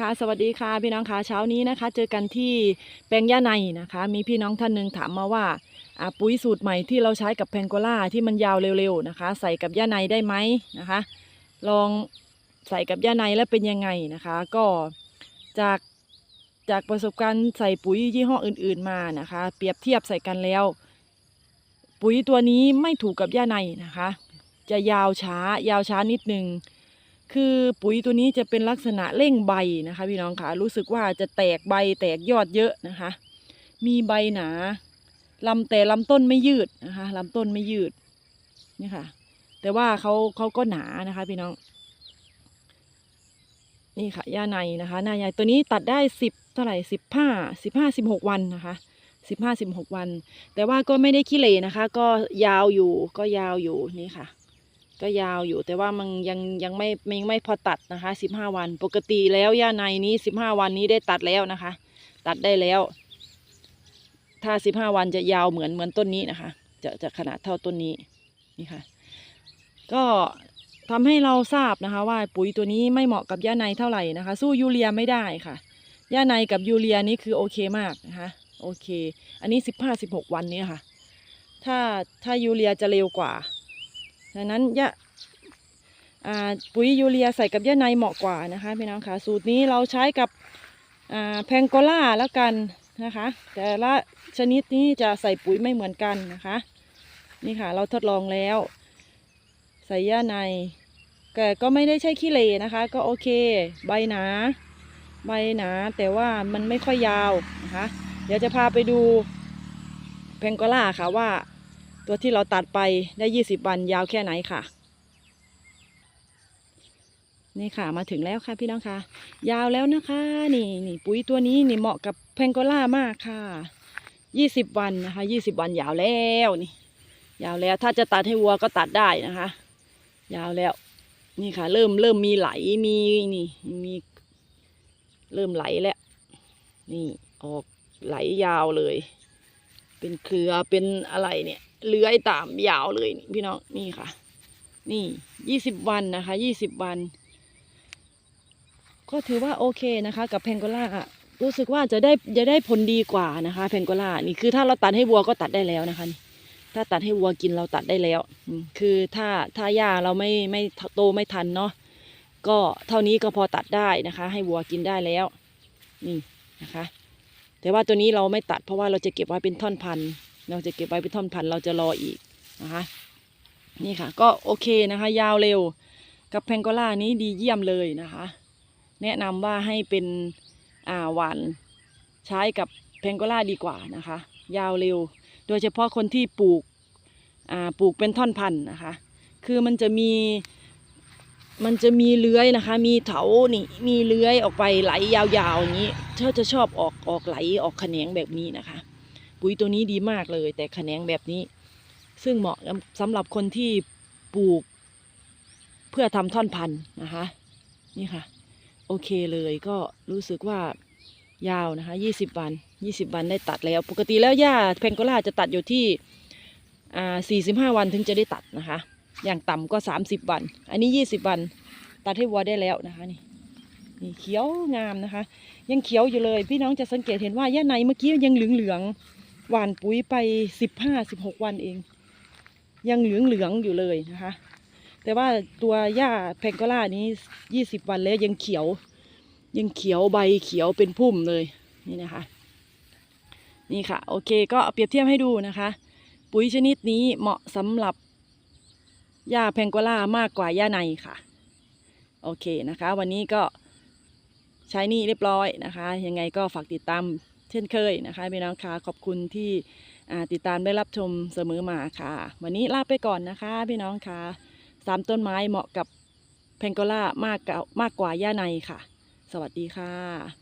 ค่ะ สวัสดีค่ะพี่น้องค่ะเช้านี้นะคะ เจอกันที่แปลงย่าในนะคะ มีพี่น้องท่านหนึ่งถามมาว่าอ่าปุ๋ยสูตรใหม่ที่เราใช้กับแพงโกล่าที่มันยาวเร็วๆนะคะ ใส่กับย่าในได้ไหมนะคะ ลองใส่กับย่าในแล้วเป็นยังไงนะคะ ก็จากจากประสบการณ์ใส่ปุ๋ยยี่ห้ออื่น ๆมานะคะ เปรียบเทียบใส่กันแล้ว ปุ๋ยตัวนี้ไม่ถูกกับย่าในนะคะ จะยาวช้ายาวช้านิดนึง คือปุ๋ยตัวนี้จะเป็นลักษณะเร่งใบนะคะพี่น้องค่ะรู้สึกว่าจะแตกใบแตกยอดเยอะนะคะ มีใบหนาลำแต่ลำต้นไม่ยืดนะคะลำต้นไม่ยืดนี่ค่ะ แต่ว่าเขาเขาก็หนานะคะพี่น้อง นี่ค่ะย่าในนะคะหน้าใหญ่ตัวนี้ตัดได้สิบเท่าไหร่สิบห้าสิบห้าสิบหกวันนะคะสิบห้าสิบหกวัน แต่ว่าก็ไม่ได้ขี้เหร่นะคะ ก็ยาวอยู่ก็ยาวอยู่นี่ค่ะ ก็ยาวอยู่แต่ว่ามันยังยังไม่ยังไม่พอตัดนะคะสิบห้าวัน ปกติแล้วย่าในนี้สิบห้าวันนี้ได้ตัดแล้วนะคะ ตัดได้แล้ว ถ้าสิบห้าวันจะยาวเหมือนเหมือนต้นนี้นะคะ จะจะขนาดเท่าต้นนี้นี่ค่ะ ก็ทำให้เราทราบนะคะ ว่าปุ๋ยตัวนี้ไม่เหมาะกับย่าในเท่าไหร่นะคะ สู้ยูเรียไม่ได้ค่ะย่าในกับยูเรียนี่คือโอเคมากนะคะ โอเค อันนี้สิบห้าสิบหกวันนี้ค่ะ ถ้าถ้ายูเรียจะเร็วกว่า ดังนั้นยะอ่าปุ๋ยยูเรียใส่กับย่าในเหมาะกว่านะคะพี่น้องคะสูตรนี้เราใช้กับแพงโกล่าแล้วกันนะคะ แต่ละชนิดนี้จะใส่ปุ๋ยไม่เหมือนกันนะคะ นี่ค่ะเราทดลองแล้ว ใส่ย่าในแต่ก็ไม่ได้ใช่ขี้เหร่นะคะ ก็โอเค ใบหนา ใบหนา แต่ว่ามันไม่ค่อยยาวนะคะ เดี๋ยวจะพาไปดูแพงโกล่าค่ะว่า ตัวที่เราตัดไปได้ 20 วันยาวแค่ไหนค่ะ นี่ค่ะมาถึงแล้วค่ะพี่น้องค่ะ ยาวแล้วนะคะ นี่นี่ปุ๋ยตัวนี้นี่เหมาะกับแพงโกล่ามากค่ะ 20 วันนะคะ20 วันยาวแล้วนี่ ยาวแล้วถ้าจะตัดให้วัวก็ตัดได้นะคะ ยาวแล้ว นี่ค่ะ เริ่มเริ่มมีไหลมีนี่มีเริ่มไหลแล้ว นี่ออกไหลยาวเลย เป็นเครือเป็นอะไรเนี่ย เลื้อยตามยาวเลยพี่น้องนี่ค่ะ นี่ยี่สิบวันนะคะยี่สิบวัน ก็ถือว่าโอเคนะคะ กับแพงโกล่ารู้สึกว่าจะได้จะได้ผลดีกว่านะคะแพงโกล่านี่คือถ้าเราตัดให้วัวก็ตัดได้แล้วนะคะ ถ้าตัดให้วัวกินเราตัดได้แล้วคือถ้าถ้าหญ้าเราไม่ไม่โตไม่ทันเนาะก็เท่านี้ก็พอตัดได้นะคะ ให้วัวกินได้แล้วนี่นะคะ แต่ว่าตัวนี้เราไม่ตัดเพราะว่าเราจะเก็บไว้เป็นท่อนพันธุ์ เราจะเก็บไว้เป็นท่อนพันธุ์เราจะรออีกนะคะนี่ค่ะ ก็โอเคนะคะ ยาวเร็วกับแพงโกล่านี้ดีเยี่ยมเลยนะคะ แนะนำว่าให้เป็นอ่าหวานใช้กับแพงโกล่าดีกว่านะคะ ยาวเร็ว โดยเฉพาะคนที่ปลูกอ่าปลูกเป็นท่อนพันธุ์นะคะ คือมันจะมีมันจะมีเลื้อยนะคะ มีเถานี่ มีเลื้อยออกไปไหลยาวๆอย่างนี้เขาจะชอบออกออกไหลออกแขนงแบบนี้นะคะ ปุ๋ยตัวนี้ดีมากเลย แต่แขนงแบบนี้ ซึ่งเหมาะสำหรับคนที่ปลูก เพื่อทำท่อนพันธุ์นะคะ นี่ค่ะ โอเคเลยก็รู้สึกว่ายาวนะคะยี่สิบวันยี่สิบวันได้ตัดแล้ว ปกติแล้วหญ้าแพงโกล่าจะตัดอยู่ที่อ่าสี่สิบห้าวันถึงจะได้ตัดนะคะ อย่างต่ำก็สามสิบวัน อันนี้ยี่สิบวันตัดให้วัวได้แล้วนะคะนี่นี่เขียวงามนะคะ ยังเขียวอยู่เลย พี่น้องจะสังเกตเห็นว่าหญ้าในเมื่อกี้ยังเหลืองเหลืองๆ หว่านปุ๋ยไปสิบห้าสิบหกวันเอง ยังเหลืองเหลืองอยู่เลยนะคะ แต่ว่าตัวหญ้าแพงกล่านี้ยี่สิบวันแล้วยังเขียว ยังเขียวใบเขียวเป็นพุ่มเลยนี่นะคะ นี่ค่ะ โอเคก็เปรียบเทียบให้ดูนะคะ ปุ๋ยชนิดนี้เหมาะสำหรับหญ้าแพงกล่ามากกว่าหญ้าในค่ะ โอเคนะคะ วันนี้ก็ใช้นี่เรียบร้อยนะคะ ยังไงก็ฝากติดตาม เช่นเคยนะคะพี่น้องคะขอบคุณที่ติดตามได้รับชมเสมอมาค่ะ วันนี้ลาไปก่อนนะคะ พี่น้องคะสามต้นไม้เหมาะกับแพงโกล่ามากกว่ามากกว่าย่าในค่ะ สวัสดีค่ะ